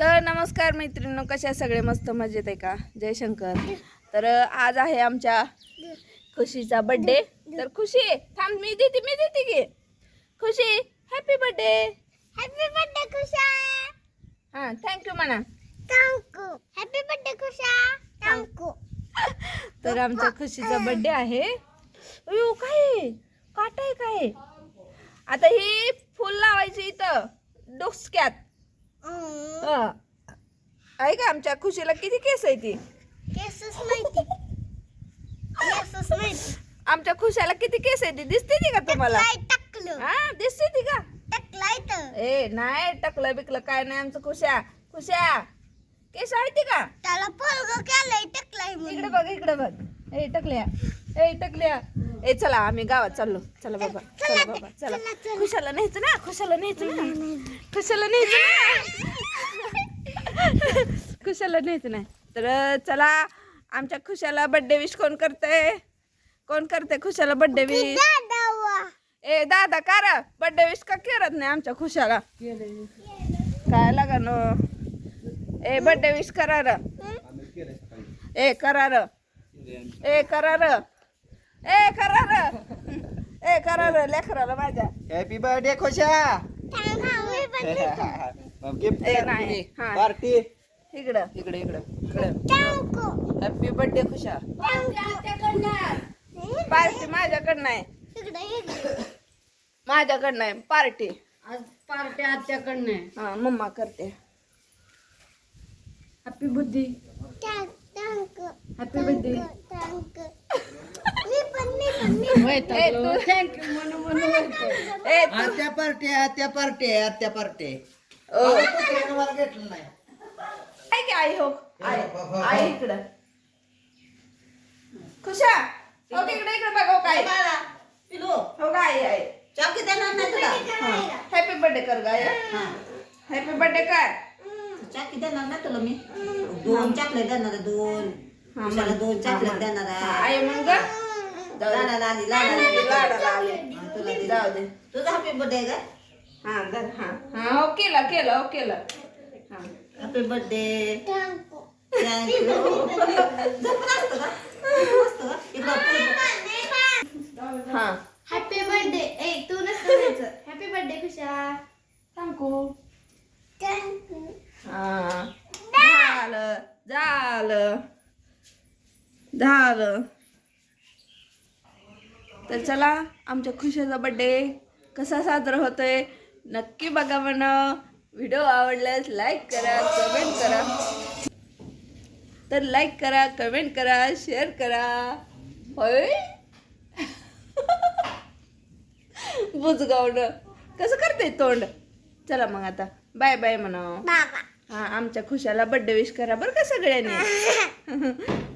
तर नमस्कार मैत्रिणींनो कशा सगळे मस्त मजेत आहे का? जय शंकर. तर आज आहे आमच्या खुशीचा बर्थडे तर खुशी थांब मी देते मी देते की. Khushi happy birthday happy birthday खुशा. हां थँक्यू म्हणा. थँक्यू हॅपी बर्थडे खुशा. थँक्यू तर आमच्या खुशीचा बर्थडे आहे. अयो काय? आहे? काटा आहे काय? आता ही फुल लावायची इथं डोसक्यात. हं. आहे का आमच्या खुशीला किती केस आहे ती? केसच माहिती. केसच माहिती. आमच्या खुशाला किती केस आहे ती? दिसते ती का तुम्हाला? टाकलं. हा दिसते ती का? टाकलाय तर. ए नाही टकलं बिकलं काय नाही आमचं खुशा. खुशा केस आहे ती का? त्याला पोरग केलंय टाकलाय इकडे बघ इकडे बघ. ए टकल्या. ए टकल्या. ए चला आम्ही गावात चाललो. चला बाबा चला बाबा चला. खुशाला न्यायचं ना? खुशाला न्यायचं ना? खुशाला न्यायचं ना? खुशाला न्यायचं नाही. तर चला आमच्या खुशाला बर्थडे विश कोण करते कोण करते खुशाला बर्थडे विश ए दादा करा बर्थडे विश का करत नाही आमच्या खुशाला? काय लागा नो? ए बर्थडे विश करा र. ए करा र. ए करा र. ए करा र. ए करा र लेकराला माझ्या. हॅपी बर्थडे खुशा. गिफ्ट हा. पार्टी इकडं. इकडे इकडे. इकडे. Happy birthday खुशा. पार्टी माझ्याकडनं आहे इकडे इकडे माझ्याकडनं आहे पार्टी आज पार्टी आत्याकडनं आहे हा मम्मा करते. हॅपी बुद्धी थँक्यू हॅपी बर्थडे आत्या पार्टी आत्या पार्टी आत्या पार्टी. ओ, मला घेतलं नाही. आई की आई हो. आई आई इकडं. खुशा. हो इकडे बघ हो काय हो का आई आई. हॅपी बर्थडे कर गाय हॅपी बर्थडे कर. चाकी देणार ना तुला मी? दोन चॉकलेट देणार दोन. दोन चॉकलेट देणार आहे. आई मग. लाडाला आली लाडाला आली. लाडाला आले हा, तुला दे. जाऊ दे तुझा हॅपी बर्थडे का हा धर हा हा हो केलं केलं हो केलं हा हॅपी बर्थडे थँक्यू थँक्यू झोपून असतं का असतं का इकडं पुढं. हा हॅपी बर्थडे ए तू नसतं हॅपी बर्थडे खुशा सांगू थँक्यू हा झालं झालं झालं तर चला आमच्या खुशीचा बड्डे कसा साजरा होतोय नक्की बघा म्हणा. व्हिडिओ आवडल्यास लाईक करा कमेंट करा. तर लाईक करा कमेंट करा शेअर करा. होय? बुजगावणं कसं करते तोंड? चला मग आता. बाय बाय म्हणा. बाबा हा आमच्या खुशाला बड्डे विश करा बरं का सगळ्यांनी.